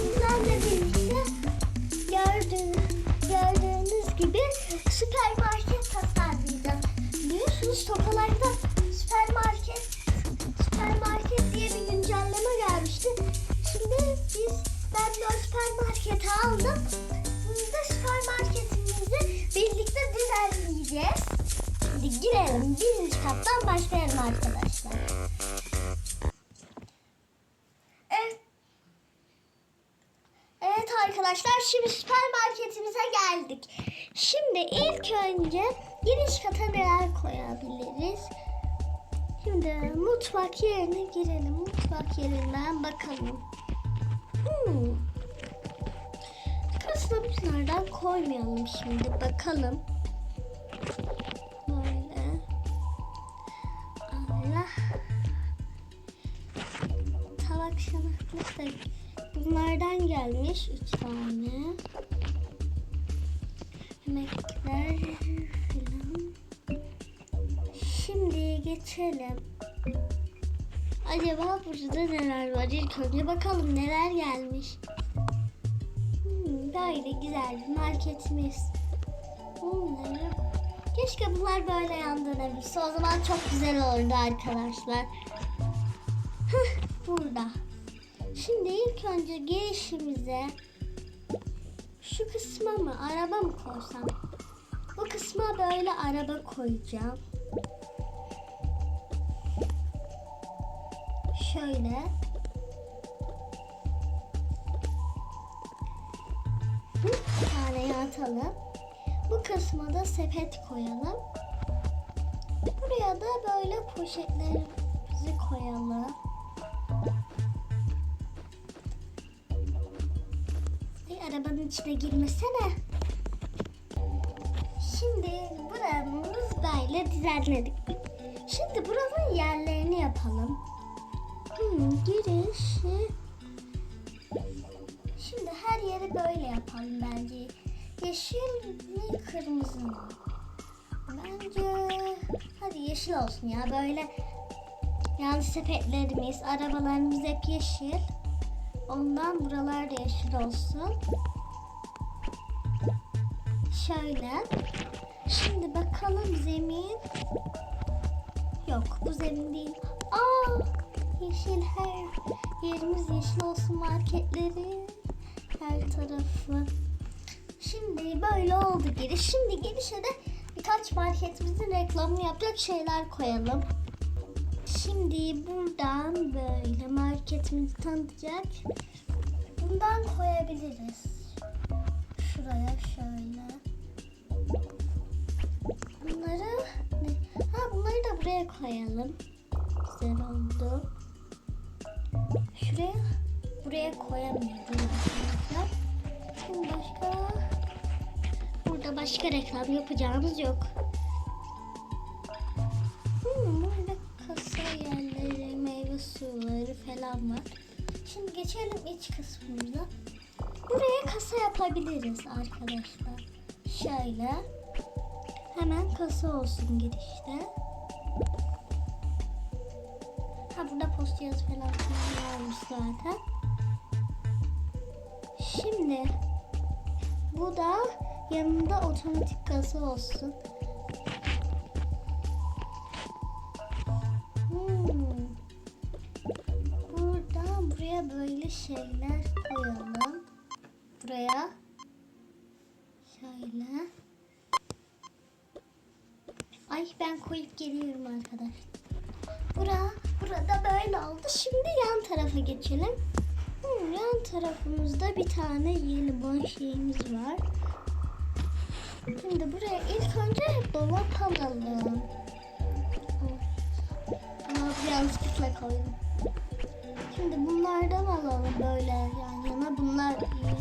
sizlerle birlikte gördüğünüz, gördüğünüz gibi süpermarket tasarlayacağız. Biliyorsunuz Tokalar'da süpermarket süpermarket diye bir güncelleme gelmişti. Şimdi biz ben de süpermarketi aldım. Şimdi de süpermarketimizi birlikte düzenleyeceğiz. Hadi girelim. Birinci kattan başlayalım arkadaşlar. Önce giriş kata neler koyabiliriz? Şimdi mutfak yerine girelim. Mutfak yerinden bakalım. Hmm. Kasamışlardan koymayalım şimdi. Bakalım. Böyle. Allah. Tabak şanaklık da bunlardan gelmiş. Üç tane. Yemekler falan. Şimdi geçelim. Acaba burada neler var? İlk önce bakalım neler gelmiş. Hmm, böyle güzel bir marketimiz. Bunları... Keşke bunlar böyle yan dönebilse. O zaman çok güzel olurdu arkadaşlar. Hıh, burada. Şimdi ilk önce girişimize şu kısma mı araba mı koysam? Bu kısma böyle araba koyacağım. Şöyle. Bir tane atalım. Bu kısma da sepet koyalım. Buraya da böyle poşetlerimizi koyalım. Arabanın içine girmesene. Şimdi buramız böyle düzenledik. Şimdi buranın yerlerini yapalım. Hmm, girişi. Şimdi her yeri böyle yapalım bence. Yeşil mi kırmızı mı? Bence hadi yeşil olsun ya böyle. Yani sepetlerimiz, arabalarımız hep yeşil. Ondan buralar da yeşil olsun. Şöyle. Şimdi bakalım zemin. Yok bu zemin değil. Aa yeşil her yerimiz yeşil olsun marketleri. Her tarafı. Şimdi böyle oldu giriş. Şimdi girişe de birkaç marketimizin reklamını yapacak şeyler koyalım. Şimdi buradan böyle marketimizi tanıtacak. Bundan koyabiliriz. Şuraya şöyle. Bunları? Ha bunları da buraya koyalım. Güzel oldu. Şuraya buraya koyamıyorum arkadaşlar. Şimdi başka burada başka reklam yapacağımız yok. Suları falan var. Şimdi geçelim iç kısmımıza. Buraya kasa yapabiliriz arkadaşlar. Şöyle. Hemen kasa olsun girişte. Ha burada post yazı falan varmış zaten. Şimdi bu da yanında otomatik kasa olsun. Böyle şeyler koyalım. Buraya şöyle. Ay ben koyup geliyorum arkadaşlar. Bura, burada böyle oldu. Şimdi yan tarafa geçelim. Hmm, yan tarafımızda bir tane yeni boş şeyimiz var. Şimdi buraya ilk önce dolap alalım. Dolap yanlışlıkla koydum. Şimdi bunlardan alalım böyle yan yana. Bunlar iyi.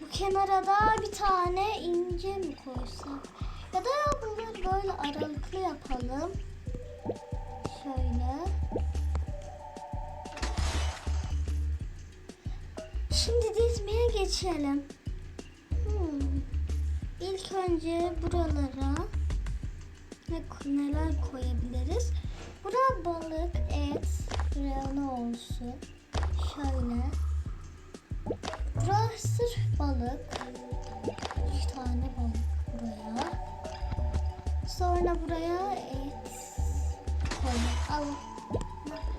Bu kenara da bir tane ince mi koysak? Ya da bunları böyle aralıklı yapalım. Şöyle. Şimdi dizmeye geçelim. Hmm. İlk önce buralara ne, neler koyabiliriz? Buna balık, et, reyonu olsun. Şöyle. Burası sırf balık. İki tane balık buraya. Sonra buraya et koyalım. Al.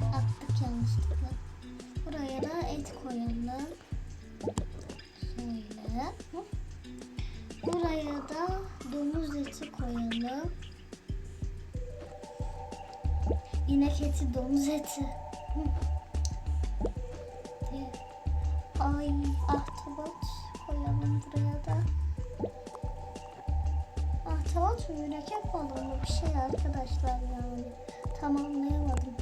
Attık yanlışlıkla. Buraya da et koyalım. Şöyle. Buraya da domuz eti koyalım. İnek eti, domuz eti. Ay, ahtapot koyalım buraya da. Ahtapot mürekkep balığı mı bir şey arkadaşlar yani. Tamamlayamadım.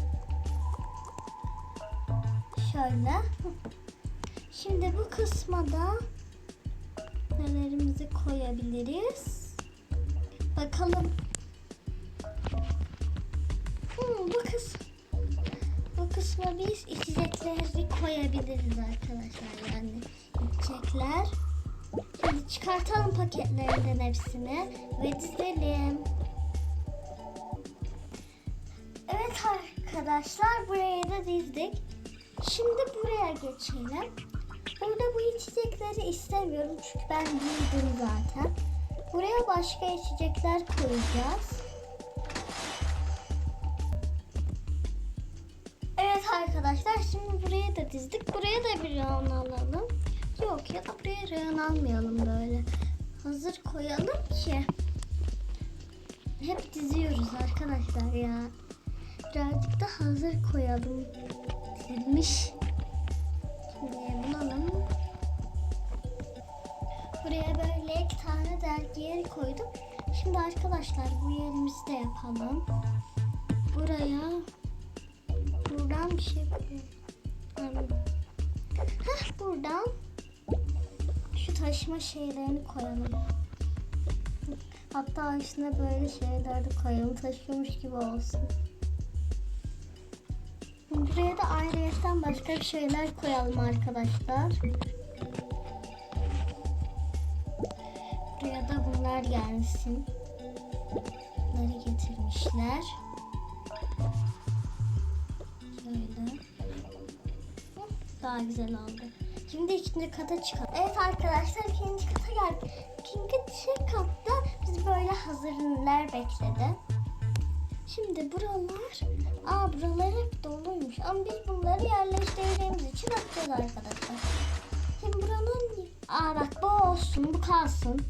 Şöyle. Hı. Şimdi bu kısma da nelerimizi koyabiliriz? Bakalım. Kısma biz içecekleri koyabiliriz arkadaşlar yani içecekler. Şimdi çıkartalım paketlerinden hepsini ve dizelim. Evet arkadaşlar buraya da dizdik. Şimdi buraya geçelim. Burada bu içecekleri istemiyorum çünkü ben bildim zaten. Buraya başka içecekler koyacağız. Dizdik. Buraya da bir rağın alalım. Yok ya da buraya rağın almayalım böyle. Hazır koyalım ki. Hep diziyoruz arkadaşlar ya. Birazcık da hazır koyalım. Dizilmiş. Şimdi bulalım. Buraya böyle iki tane dergi yeri koydum. Şimdi arkadaşlar bu yerimizi de yapalım. Buraya buradan bir şey koyalım. Heh buradan şu taşıma şeylerini koyalım. Hatta üstüne böyle şeyler de koyalım. Taşıyormuş gibi olsun. Buraya da ayrıyetten başka bir şeyler koyalım arkadaşlar. Buraya da bunlar gelsin. Bunları getirmişler. Daha güzel oldu. Şimdi ikinci kata çıkalım. Evet arkadaşlar ikinci kata geldik. İkinci katta biz böyle hazır ürünler bekledi. Şimdi buralar, aa buralar hep doluymuş. Ama biz bunları yerleştirdiğimiz için atacağız arkadaşlar. Şimdi buranın, aa bak bu olsun, bu kalsın.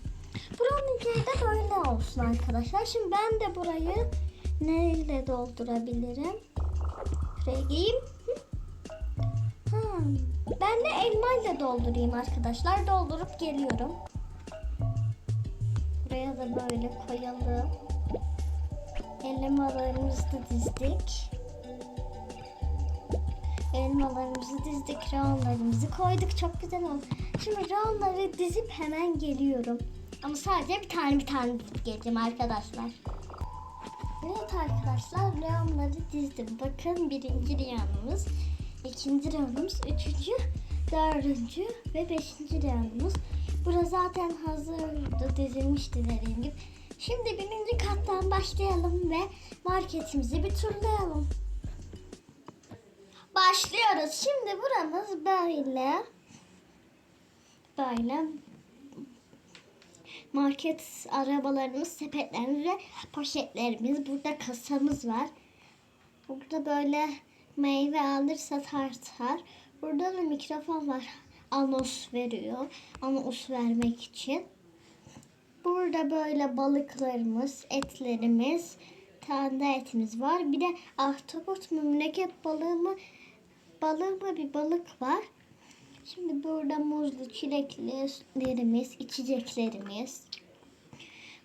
Buranın de böyle olsun arkadaşlar. Şimdi ben de burayı neyle doldurabilirim? Şuraya giyeyim. Ben de elmayla doldurayım arkadaşlar. Doldurup geliyorum. Buraya da böyle koyalım. Elmalarımızı da dizdik. Elmalarımızı dizdik, roundlarımızı koyduk. Çok güzel oldu. Şimdi roundları dizip hemen geliyorum. Ama sadece bir tane bir tane dizip geleceğim arkadaşlar. Evet arkadaşlar roundları dizdim. Bakın birinci roundumuz, ikinci roundumuz, üçüncü, dördüncü ve beşinci roundumuz. Burası zaten hazırdı, dizilmişti dediğim gibi. Şimdi birinci kattan başlayalım ve marketimizi bir turlayalım. Başlıyoruz. Şimdi buramız böyle. Böyle market arabalarımız, sepetlerimiz ve poşetlerimiz. Burada kasamız var. Burada böyle meyve alır satar satar. Burada da mikrofon var. Anons veriyor. Anons vermek için. Burada böyle balıklarımız, etlerimiz, tane etimiz var. Bir de ahtapot mu, mürekkep balığı mı, balığı mı bir balık var. Şimdi burada muzlu çileklerimiz, içeceklerimiz.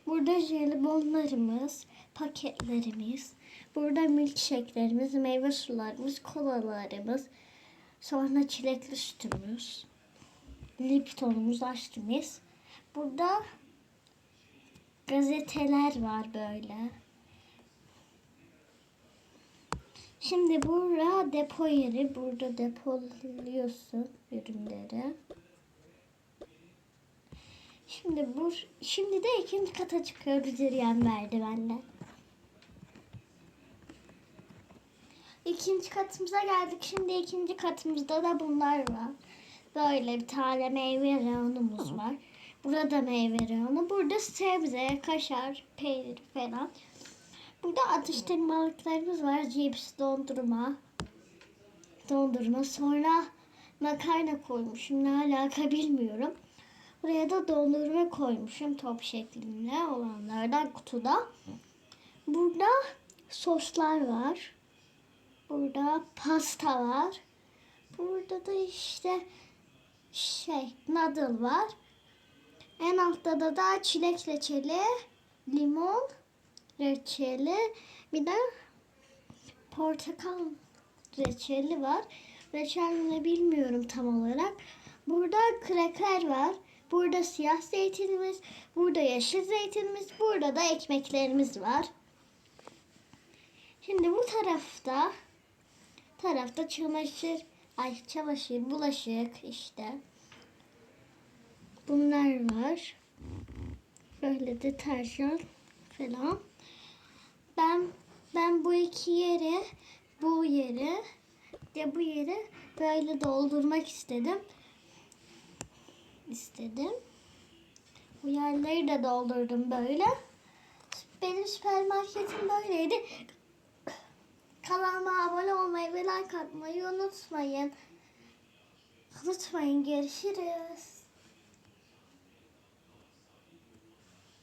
Burada jelibonlarımız, paketlerimiz. Burada milkshake'lerimiz, meyve sularımız, kolalarımız. Sonra çilekli sütümüz. Liptonumuz, açtığımız. Burada gazeteler var böyle. Şimdi burada depo yeri. Burada depoluyorsun ürünleri. Şimdi bu şimdi de ikinci kata çıkıyoruz yürüyen merdivenle. İkinci katımıza geldik. Şimdi ikinci katımızda da bunlar var. Böyle bir tane meyve reyonumuz var. Burada meyve reyonu. Burada sebze, kaşar, peynir falan. Burada atıştırmalıklarımız var. Cips, dondurma. Dondurma. Sonra makarna koymuşum. Ne alaka bilmiyorum. Buraya da dondurma koymuşum. Top şeklinde olanlardan kutuda. Burada soslar var. Burada pasta var. Burada da işte şey noodle var. En altta da da çilek reçeli, limon reçeli, bir de portakal reçeli var. Reçel ne bilmiyorum tam olarak. Burada kraker var. Burada siyah zeytinimiz, burada yeşil zeytinimiz, burada da ekmeklerimiz var. Şimdi bu tarafta tarafta çamaşır, ay çamaşır, bulaşık işte. Bunlar var. Böyle deterjan falan. Ben ben bu iki yeri, bu yeri ve bu yeri böyle doldurmak istedim. İstedim. Bu yerleri de doldurdum böyle. Benim süpermarketim böyleydi. Kanalıma abone olmayı ve like atmayı unutmayın. Unutmayın. Görüşürüz.